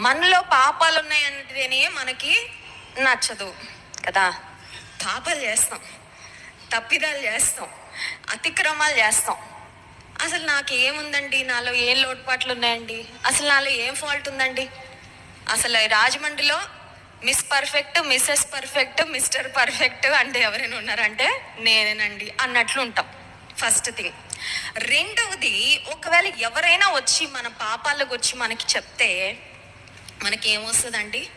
మనలో పాపాలు ఉన్నాయంటేనే మనకి నచ్చదు కదా? పాపాలు చేస్తాం తప్పిదాలు చేస్తాం అతిక్రమాలు చేస్తాం. అసలు నాకు ఏముందండి నాలో ఏం లోటుపాట్లు ఉన్నాయండి అసలు నాలో ఏం ఫాల్ట్ ఉందండి అసలు రాజమండ్రిలో miss perfect Mrs perfect Mr perfect అంటే ఎవరైనా ఉన్నారంటే నేనేనండి అన్నట్లు ఉంటాం ఫస్ట్ థింగ్. రెండవది ఒకవేళ ఎవరైనా వచ్చి మన పాపాలకు వచ్చి మనకి చెప్తే మనకి ఏమొస్తుందండి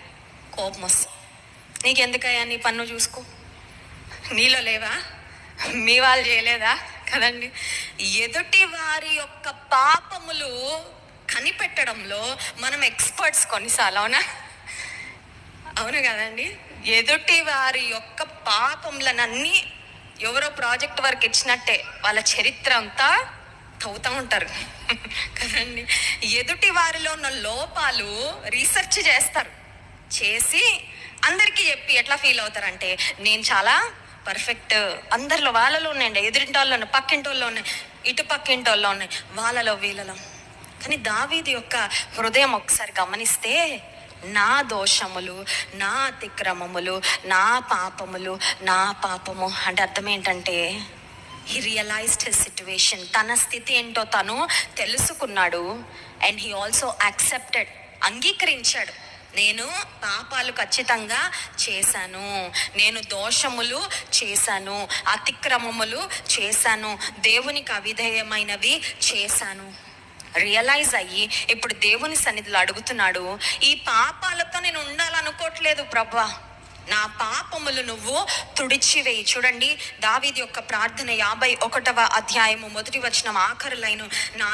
కోపం వస్తుంది నీకెందుకయ్యా నీ పన్ను చూసుకో. నీలో లేవా? మీ వాళ్ళు చేయలేదా? కదండి. ఎదుటి వారి యొక్క పాపములు కనిపెట్టడంలో మనం ఎక్స్పర్ట్స్ కొన్నిసార్లు అవునా? అవును కదండి. ఎదుటి వారి యొక్క పాపములనన్నీ ఎవరో ప్రాజెక్ట్ వర్క్ ఇచ్చినట్టే. వాళ్ళ చరిత్ర అంతా తవ్వుతూ ఉంటారు. కదండి? ఎదుటి వారిలో ఉన్న లోపాలు రీసెర్చ్ చేస్తారు. చేసి అందరికీ చెప్పి ఎట్లా ఫీల్ అవుతారంటే నేను చాలా పర్ఫెక్ట్ అందరిలో వాళ్ళలో ఉన్నాయండి. ఎదురింటి వాళ్ళు ఉన్నాయి పక్కింటి వాళ్ళు ఉన్నాయి ఇటు పక్కింటి వాళ్ళు ఉన్నాయి వాళ్ళలో వీళ్ళలో. కానీ దావీది యొక్క హృదయం ఒకసారి గమనిస్తే నా దోషములు నా అతిక్రమములు నా పాపములు నా పాపము అంటే అర్థం ఏంటంటే హీ రియలైజ్డ్ హిస్ సిచ్యువేషన్ తన స్థితి ఏంటో తను తెలుసుకున్నాడు. అండ్ హీ ఆల్సో యాక్సెప్టెడ్ అంగీకరించాడు. నేను పాపాలు ఖచ్చితంగా చేశాను. నేను దోషములు చేశాను. అతిక్రమములు చేశాను. దేవునికి అవిధేయమైనవి చేశాను. రియలైజ్ అయ్యి ఇప్పుడు దేవుని సన్నిధిలో అడుగుతున్నాడు ఈ పాపాలతో నేను ఉండాలనుకోవట్లేదు ప్రభా. నా పాపములు నువ్వు తుడిచివేయి. చూడండి దావీది యొక్క ప్రార్థన యాభై ఒకటవ అధ్యాయము మొదటి వచనం ఆఖరులైన నా